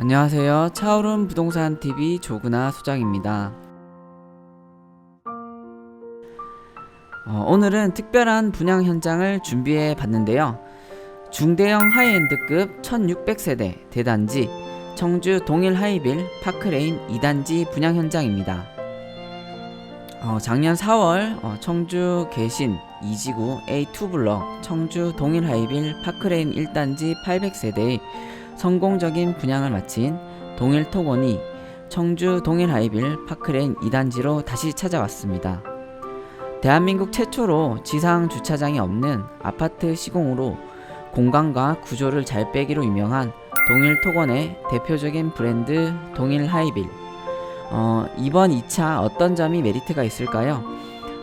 안녕하세요. 차오름 부동산 TV 조근아 소장입니다. 어, 오늘은 특별한 분양 현장을 준비해 봤는데요. 중대형 하이엔드급 1600세대 대단지 청주 동일 하이빌 파크레인 2단지 분양 현장입니다. 어, 작년 4월 어, 청주 계신 이지구 A2 블럭 청주 동일 하이빌 파크레인 1단지 800세대의 성공적인 분양을 마친 동일 토건이 청주 동일 하이빌 파크레인 2단지로 다시 찾아왔습니다. 대한민국 최초로 지상 주차장이 없는 아파트 시공으로 공간과 구조를 잘 빼기로 유명한 동일 토건의 대표적인 브랜드 동일 하이빌. 어, 이번 2차 어떤 점이 메리트가 있을까요?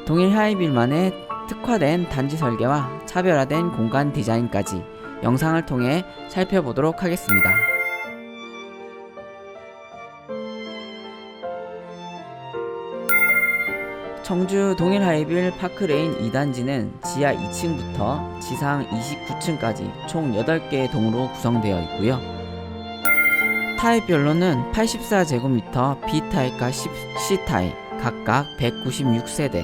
동일 하이빌만의 특화된 단지 설계와 차별화된 공간 디자인까지 영상을 통해 살펴보도록 하겠습니다. 청주 동일 하이빌 파크레인 2단지는 지하 2층부터 지상 29층까지 총 8개의 동으로 구성되어 있고요. 타입별로는 84제곱미터 B타입과 C타입 각각 196세대,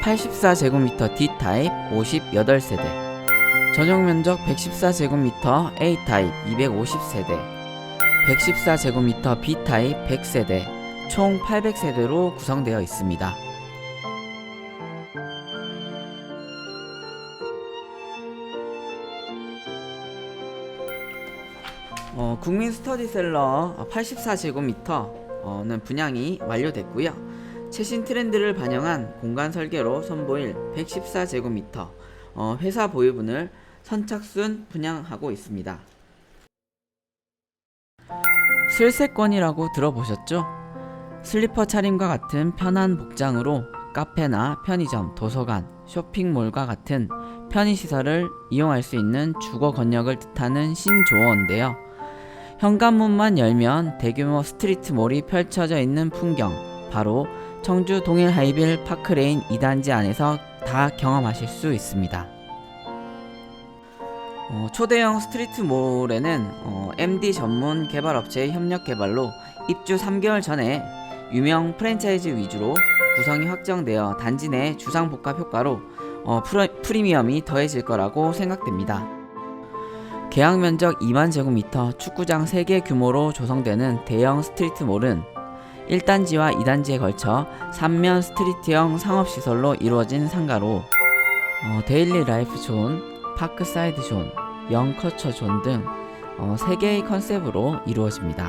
84제곱미터 D타입 58세대, 전용 면적 114제곱미터 A타입 250세대, 114제곱미터 B타입 100세대, 총 800세대로 구성되어 있습니다. 어, 국민 스터디셀러 84제곱미터는 분양이 완료됐고요. 최신 트렌드를 반영한 공간 설계로 선보일 114제곱미터 어, 회사 보유분을 선착순 분양하고 있습니다. 슬세권이라고 들어보셨죠? 슬리퍼 차림과 같은 편한 복장으로 카페나 편의점, 도서관, 쇼핑몰과 같은 편의시설을 이용할 수 있는 주거 권역을 뜻하는 신조어인데요. 현관문만 열면 대규모 스트리트몰이 펼쳐져 있는 풍경, 바로 청주 동일 하이빌 파크레인 2단지 안에서 다 경험하실 수 있습니다. 어, 초대형 스트리트몰에는 어, MD 전문 개발 업체의 협력 개발로 입주 3개월 전에 유명 프랜차이즈 위주로 구성이 확정되어 단지 내 주상 복합 효과로 어, 프리, 프리 미엄이 더해질 거라고 생각됩니다. 계약 면적 2만 제곱미터 축구장 3개 규모로 조성되는 대형 스트리트몰은 1단지와 2단지에 걸쳐 3면 스트리트형 상업시설로 이루어진 상가로 어, 데일리 라이프 존, 파크사이드 존, 영커처 존 등 어, 3개의 컨셉으로 이루어집니다.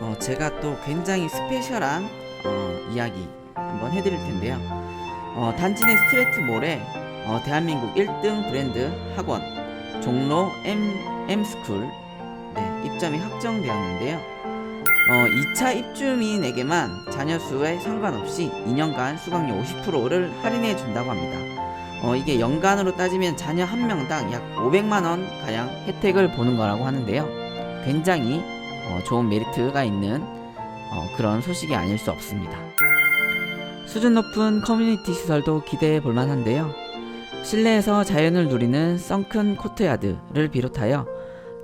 어, 제가 또 굉장히 스페셜한 어, 이야기 한번 해드릴 텐데요. 어, 단지 내 스트레이트몰에 어, 대한민국 1등 브랜드 학원 종로 M, M스쿨 네, 입점이 확정되었는데요. 어, 2차 입주민에게만 자녀 수에 상관없이 2년간 수강료 50%를 할인해 준다고 합니다. 어, 이게 연간으로 따지면 자녀 한 명당 약 500만 원 가량 혜택을 보는 거라고 하는데요. 굉장히 어, 좋은 메리트가 있는 어, 그런 소식이 아닐 수 없습니다. 수준 높은 커뮤니티 시설도 기대해 볼 만한데요. 실내에서 자연을 누리는 썬큰 코트야드를 비롯하여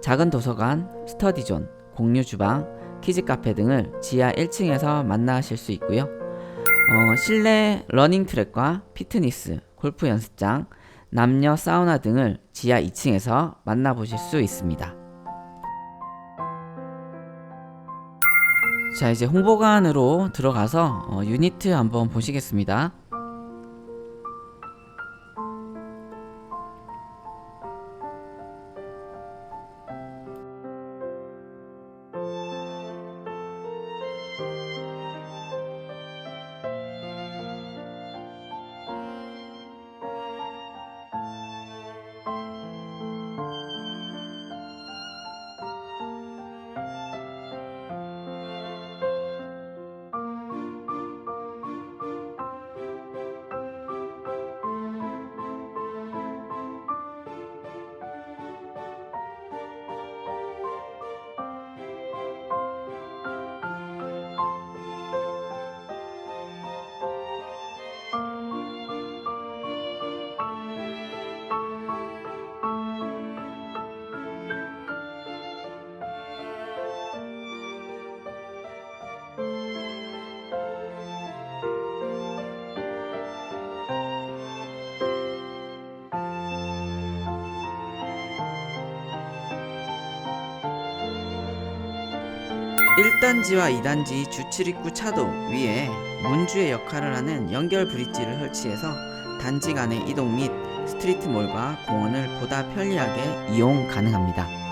작은 도서관, 스터디존, 공유 주방, 키즈 카페 등을 지하 1층에서 만나실 수 있고요. 어, 실내 러닝 트랙과 피트니스, 골프 연습장, 남녀 사우나 등을 지하 2층에서 만나보실 수 있습니다. 자 이제 홍보관으로 들어가서 어, 유니트 한번 보시겠습니다. 1단지와 2단지 주출입구 차도 위에 문주의 역할을 하는 연결 브릿지를 설치해서 단지 간의 이동 및 스트리트몰과 공원을 보다 편리하게 이용 가능합니다.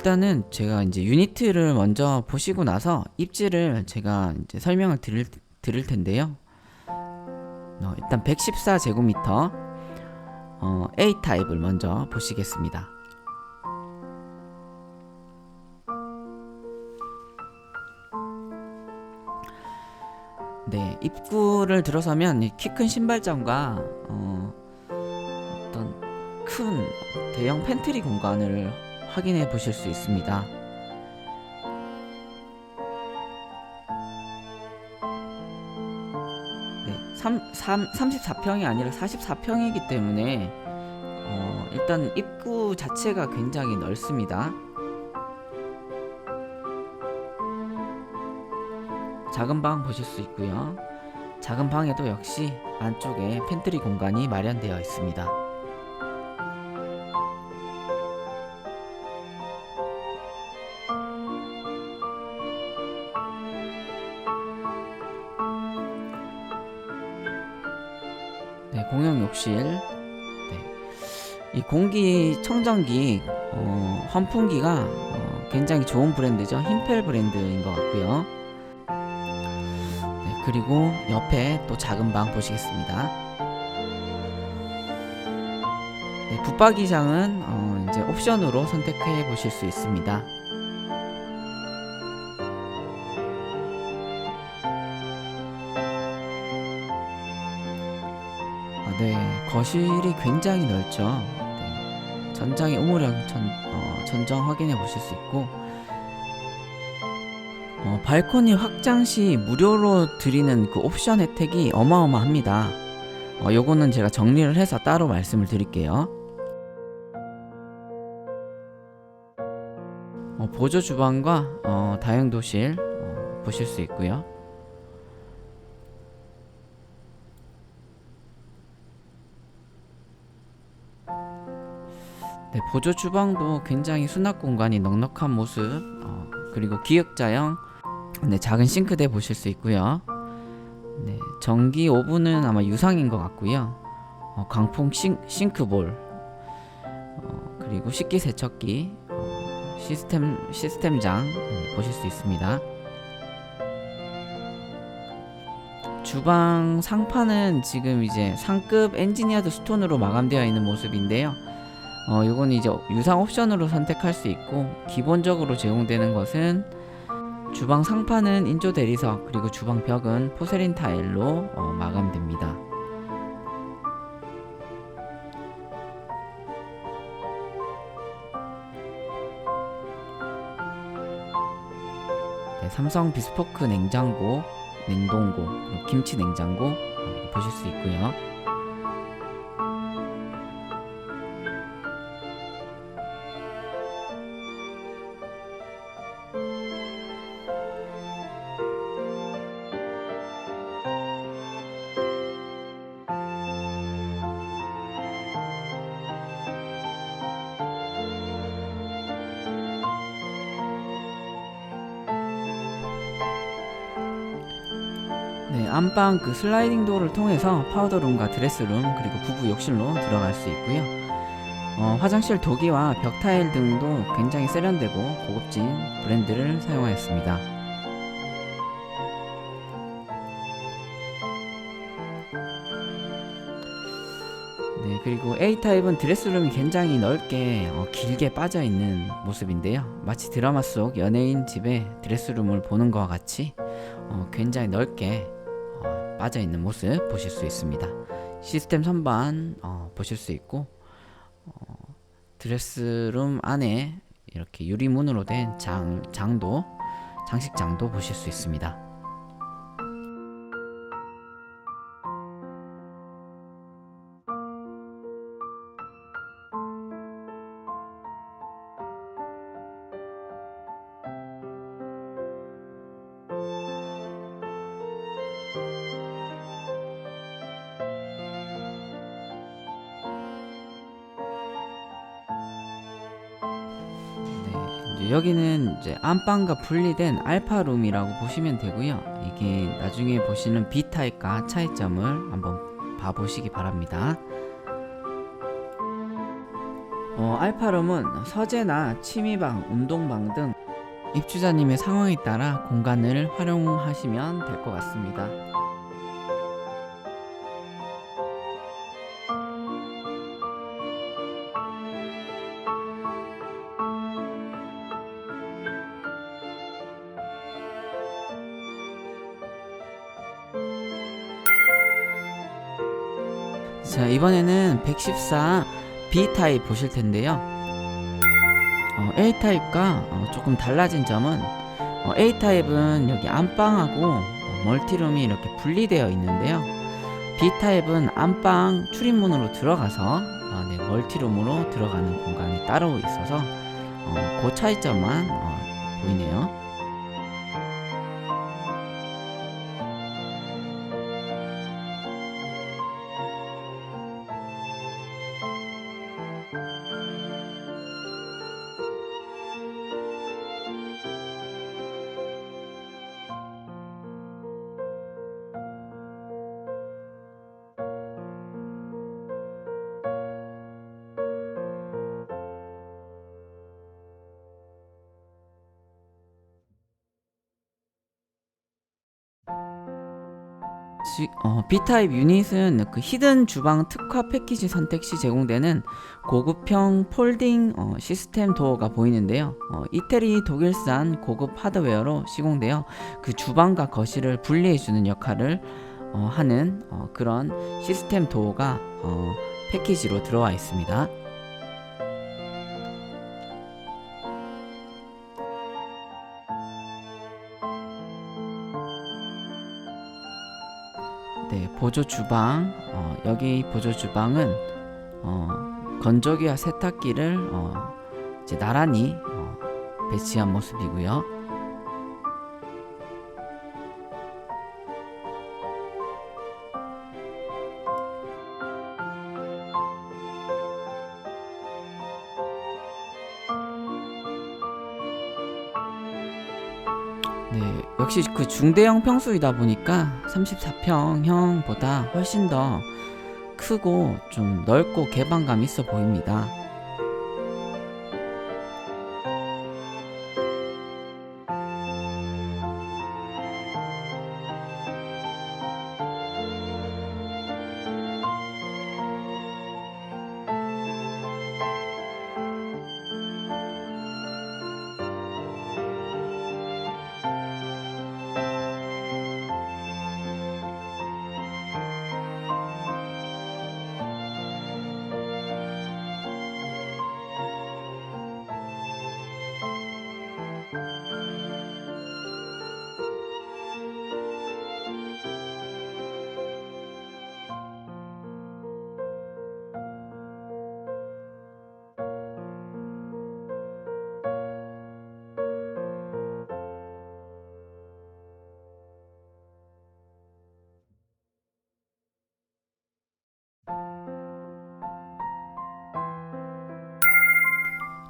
일단은 제가 이제 유니트를 먼저 보시고 나서 입지를 제가 이제 설명을 드릴, 드릴 텐데요. 어, 일단 114제곱미터 어, A 타입을 먼저 보시겠습니다. 네, 입구를 들어서면 키 큰 신발장과 어, 어떤 큰 대형 팬트리 공간을 확인해 보실 수 있습니다. 네, 3, 3, 34평이 아니라 44평이기 때문에 어, 일단 입구 자체가 굉장히 넓습니다. 작은 방 보실 수 있고요. 작은 방에도 역시 안쪽에 팬트리 공간이 마련되어 있습니다. 욕실. 네. 이 공기 청정기 어, 환풍기가 어, 굉장히 좋은 브랜드죠. 힘펠 브랜드인 것 같고요. 네, 그리고 옆에 또 작은 방 보시겠습니다. 네, 붙박이장은 어, 이제 옵션으로 선택해 보실 수 있습니다. 거실이 굉장히 넓죠. 네, 전장의 우물형 전, 어, 전정 확인해 보실 수 있고, 어, 발코니 확장 시 무료로 드리는 그 옵션 혜택이 어마어마합니다. 어, 요거는 제가 정리를 해서 따로 말씀을 드릴게요. 어, 보조 주방과 어, 다용도실 어, 보실 수 있고요. 네, 보조 주방도 굉장히 수납 공간이 넉넉한 모습 어, 그리고 기역자형 네, 작은 싱크대 보실 수 있고요. 네, 전기 오븐은 아마 유상인 것 같고요. 어, 강풍 싱, 싱크볼 어, 그리고 식기 세척기 어, 시스템 시스템장 네, 보실 수 있습니다. 주방 상판은 지금 이제 상급 엔지니어드 스톤으로 마감되어 있는 모습인데요 어, 요건 이제 유상 옵션으로 선택할 수 있고 기본적으로 제공되는 것은 주방 상판은 인조 대리석 그리고 주방 벽은 포세린 타일로 어, 마감됩니다. 네, 삼성 비스포크 냉장고, 냉동고, 김치 냉장고 어, 보실 수 있고요. 안방 그 슬라이딩 도어를 통해서 파우더룸과 드레스룸 그리고 부부 욕실로 들어갈 수 있고요. 어, 화장실 도기와 벽 타일 등도 굉장히 세련되고 고급진 브랜드를 사용하였습니다. 네, 그리고 A 타입은 드레스룸이 굉장히 넓게 어, 길게 빠져 있는 모습인데요. 마치 드라마 속 연예인 집에 드레스룸을 보는 것과 같이 어, 굉장히 넓게 어, 빠져 있는 모습 보실 수 있습니다. 시스템 선반 어, 보실 수 있고 어, 드레스룸 안에 이렇게 유리문으로 된 장, 장도 장식장도 보실 수 있습니다. 이제 안방과 분리된 알파룸이라고 보시면 되고요. 이게 나중에 보시는 B 타입과 차이점을 한번 봐보시기 바랍니다. 어, 알파룸은 서재나 취미방, 운동방 등 입주자님의 상황에 따라 공간을 활용하시면 될 것 같습니다. 이번에는 114 B 타입 보실 텐데요. 어, A 타입과 어, 조금 달라진 점은 어, A 타입은 여기 안방하고 어, 멀티룸이 이렇게 분리되어 있는데요. B 타입은 안방 출입문으로 들어가서 어, 네, 멀티룸으로 들어가는 공간이 따로 있어서 어, 그 차이점만 어, 보이네요. 지- 어, B타입 유닛은 그 히든 주방 특화 패키지 선택 시 제공되는 고급형 폴딩 어, 시스템 도어가 보이는데요. 어, 이태리 독일산 고급 하드웨어로 시공되어 그 주방과 거실을 분리해주는 역할을 어, 하는 어, 그런 시스템 도어가 어, 패키지로 들어와 있습니다. 보조 주방. 어, 여기 보조 주방은 어, 건조기와 세탁기를 어, 이제 나란히 어, 배치한 모습이고요. 네, 역시 그 중대형 평수이다 보니까 34평형보다 훨씬 더 크고 좀 넓고 개방감 있어 보입니다.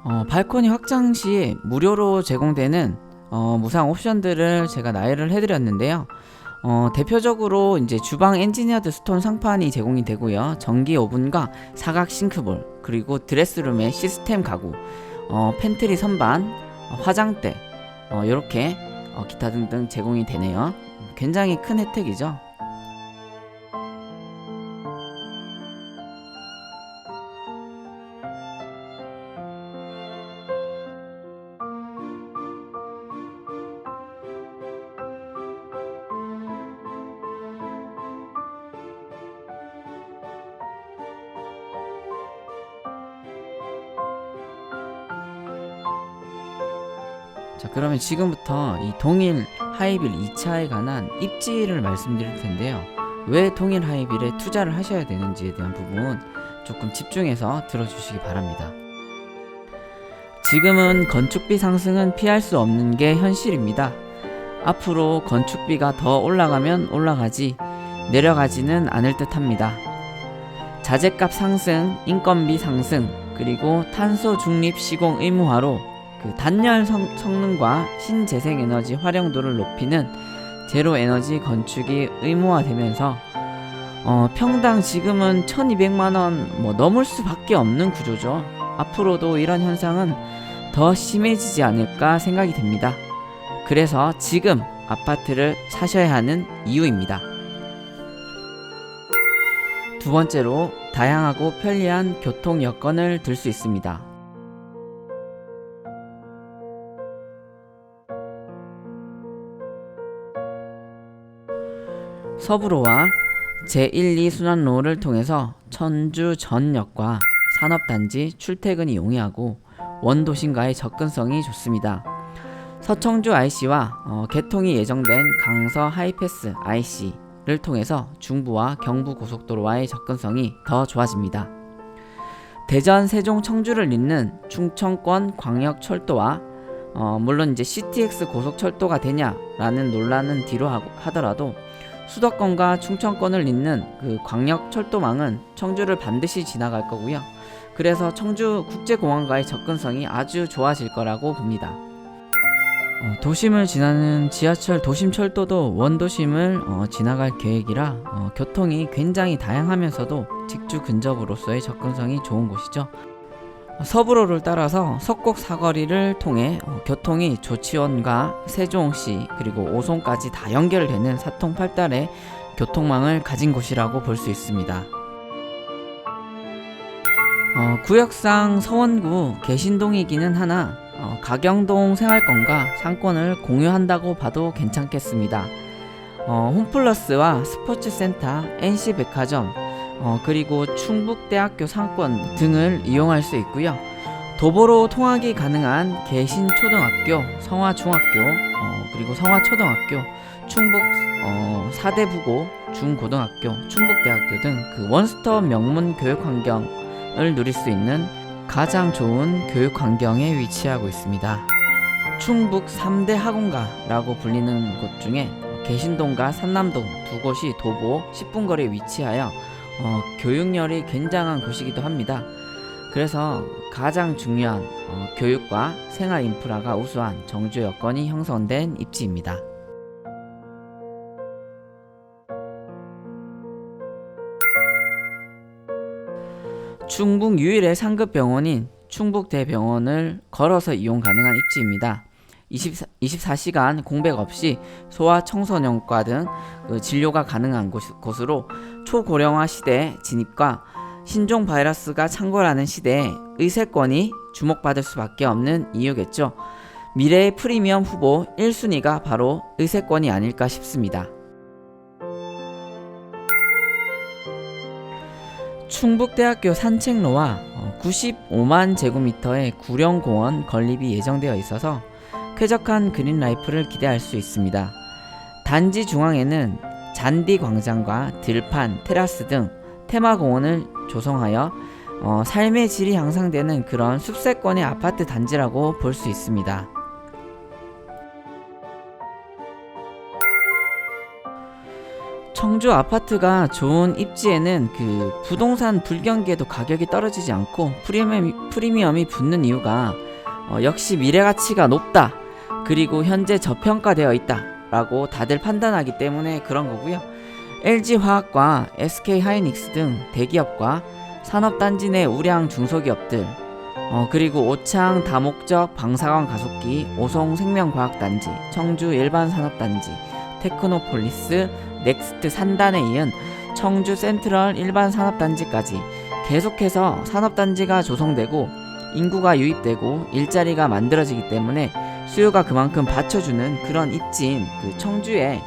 어, 발코니 확장 시 무료로 제공되는 어, 무상 옵션들을 제가 나열을 해드렸는데요. 어, 대표적으로 이제 주방 엔지니어드 스톤 상판이 제공이 되고요. 전기 오븐과 사각 싱크볼, 그리고 드레스룸의 시스템 가구, 어, 팬트리 선반, 어, 화장대, 어, 이렇게 어, 기타 등등 제공이 되네요. 굉장히 큰 혜택이죠. 그러면 지금부터 이 동일 하이빌 2차에 관한 입지를 말씀드릴 텐데요. 왜 동일 하이빌에 투자를 하셔야 되는지에 대한 부분 조금 집중해서 들어주시기 바랍니다. 지금은 건축비 상승은 피할 수 없는 게 현실입니다. 앞으로 건축비가 더 올라가면 올라가지 내려가지는 않을 듯 합니다. 자재값 상승, 인건비 상승, 그리고 탄소 중립 시공 의무화로 그 단열 성, 성능과 신재생 에너지 활용도를 높이는 제로 에너지 건축이 의무화되면서 어, 평당 지금은 1200만 원 뭐 넘을 수밖에 없는 구조죠. 앞으로도 이런 현상은 더 심해지지 않을까 생각이 됩니다. 그래서 지금 아파트를 사셔야 하는 이유입니다. 두 번째로 다양하고 편리한 교통 여건을 들 수 있습니다. 서부로와 제1, 2순환로를 통해서 천주 전역과 산업단지 출퇴근이 용이하고 원도심과의 접근성이 좋습니다. 서청주 IC와 어, 개통이 예정된 강서 하이패스 IC를 통해서 중부와 경부 고속도로와의 접근성이 더 좋아집니다. 대전, 세종, 청주를 잇는 충청권 광역철도와 어, 물론 이제 CTX 고속철도가 되냐라는 논란은 뒤로 하더라도 수도권과 충청권을 잇는 그 광역 철도망은 청주를 반드시 지나갈 거고요. 그래서 청주 국제공항과의 접근성이 아주 좋아질 거라고 봅니다. 어, 도심을 지나는 지하철 도심철도도 원도심을 어, 지나갈 계획이라 어, 교통이 굉장히 다양하면서도 직주 근접으로서의 접근성이 좋은 곳이죠. 어, 서부로를 따라서 석곡 사거리를 통해 어, 교통이 조치원과 세종시 그리고 오송까지 다 연결되는 사통팔달의 교통망을 가진 곳이라고 볼 수 있습니다. 어, 구역상 서원구 개신동이기는 하나 어, 가경동 생활권과 상권을 공유한다고 봐도 괜찮겠습니다. 어, 홈플러스와 스포츠센터, NC백화점, 어, 그리고 충북대학교 상권 등을 이용할 수 있고요. 도보로 통학이 가능한 개신초등학교, 성화중학교, 어, 그리고 성화초등학교, 충북 어, 사대부고, 중고등학교, 충북대학교 등 그 원스톱 명문 교육 환경을 누릴 수 있는 가장 좋은 교육 환경에 위치하고 있습니다. 충북 3대 학원가라고 불리는 곳 중에 개신동과 산남동 두 곳이 도보 10분 거리에 위치하여 어, 교육열이 굉장한 곳이기도 합니다. 그래서 가장 중요한 어, 교육과 생활 인프라가 우수한 정주 여건이 형성된 입지입니다. 충북 유일의 상급 병원인 충북대병원을 걸어서 이용 가능한 입지입니다. 24, 24시간 공백 없이 소아 청소년과 등그 진료가 가능한 곳, 곳으로 초고령화 시대 진입과 신종 바이러스가 창궐하는 시대에 의세권이 주목받을 수밖에 없는 이유겠죠. 미래의 프리미엄 후보 1순위가 바로 의세권이 아닐까 싶습니다. 충북대학교 산책로와 95만 제곱미터의 구령공원 건립이 예정되어 있어서 쾌적한 그린 라이프를 기대할 수 있습니다. 단지 중앙에는 잔디 광장과 들판, 테라스 등 테마 공원을 조성하여 어, 삶의 질이 향상되는 그런 숲세권의 아파트 단지라고 볼 수 있습니다. 청주 아파트가 좋은 입지에는 그 부동산 불경기에도 가격이 떨어지지 않고 프리미엄이, 프리미엄이 붙는 이유가 어, 역시 미래 가치가 높다. 그리고 현재 저평가되어 있다. 라고 다들 판단하기 때문에 그런 거고요. LG 화학과 SK 하이닉스 등 대기업과 산업단지 내 우량 중소기업들 어, 그리고 오창 다목적 방사광 가속기 오송 생명과학단지 청주 일반산업단지 테크노폴리스 넥스트 산단에 이은 청주 센트럴 일반산업단지까지 계속해서 산업단지가 조성되고 인구가 유입되고 일자리가 만들어지기 때문에 수요가 그만큼 받쳐주는 그런 입지인 그 청주에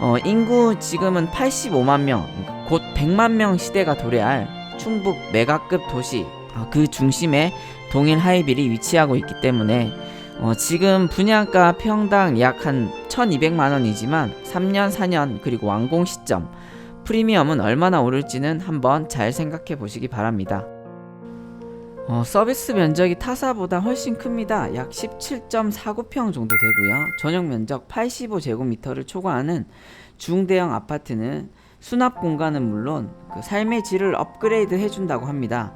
어, 인구 지금은 85만 명, 곧 100만 명 시대가 도래할 충북 메가급 도시 어, 그 중심에 동일 하이빌이 위치하고 있기 때문에 어, 지금 분양가 평당 약 한 1200만 원이지만 3년, 4년 그리고 완공 시점 프리미엄은 얼마나 오를지는 한번 잘 생각해 보시기 바랍니다. 어, 서비스 면적이 타사보다 훨씬 큽니다. 약 17.49평 정도 되고요. 전용 면적 85제곱미터를 초과하는 중대형 아파트는 수납 공간은 물론 그 삶의 질을 업그레이드 해준다고 합니다.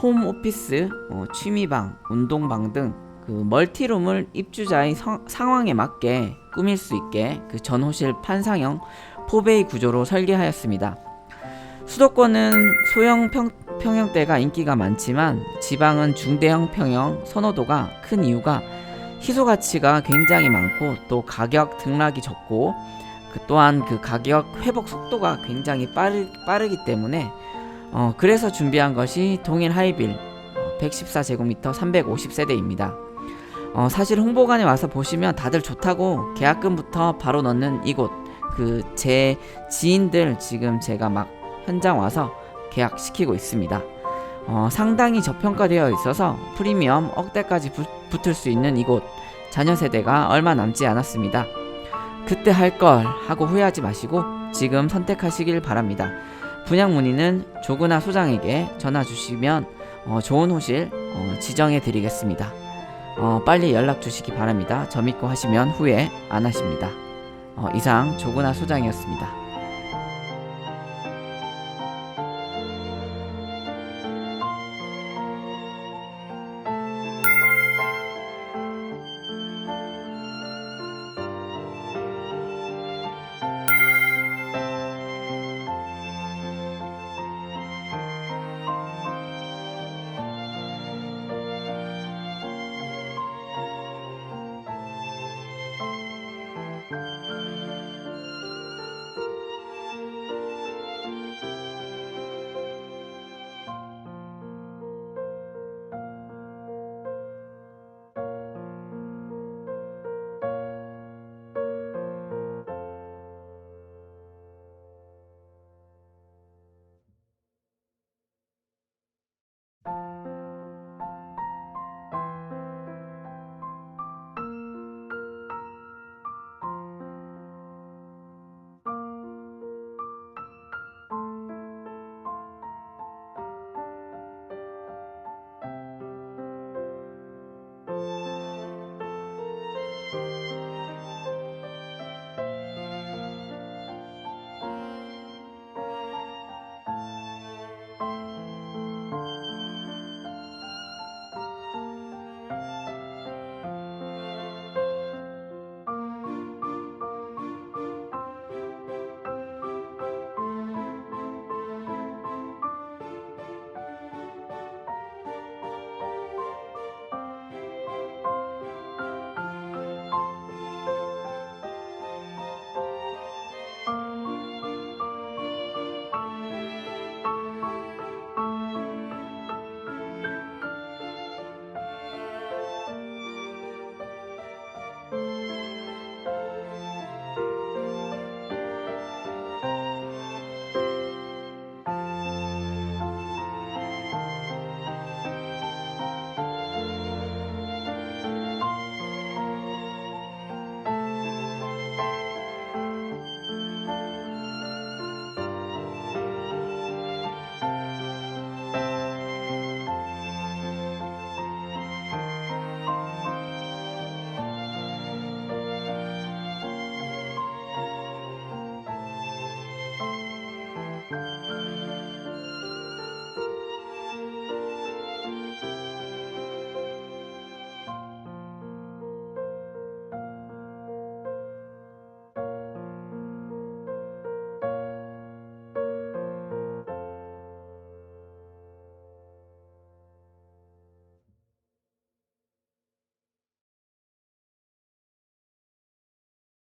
홈 오피스, 어, 취미방, 운동방 등 그 멀티룸을 입주자의 성- 상황에 맞게 꾸밀 수 있게 그 전호실 판상형 포베이 구조로 설계하였습니다. 수도권은 소형 평, 평형대가 인기가 많지만 지방은 중대형 평형 선호도가 큰 이유가 희소 가치가 굉장히 많고 또 가격 등락이 적고 그 또한 그 가격 회복 속도가 굉장히 빠르, 빠르기 때문에 어, 그래서 준비한 것이 동일 하이빌 114제곱미터 350세대입니다. 어, 사실 홍보관에 와서 보시면 다들 좋다고 계약금부터 바로 넣는 이곳 그 제 지인들 지금 제가 막 현장 와서 계약시키고 있습니다. 어, 상당히 저평가되어 있어서 프리미엄 억대까지 붙, 붙을 수 있는 이곳 자녀 세대가 얼마 남지 않았습니다. 그때 할 걸 하고 후회하지 마시고 지금 선택하시길 바랍니다. 분양 문의는 조그나 소장에게 전화 주시면 어, 좋은 호실 어, 지정해 드리겠습니다. 어, 빨리 연락 주시기 바랍니다. 저 믿고 하시면 후회 안 하십니다. 어, 이상 조그나 소장이었습니다.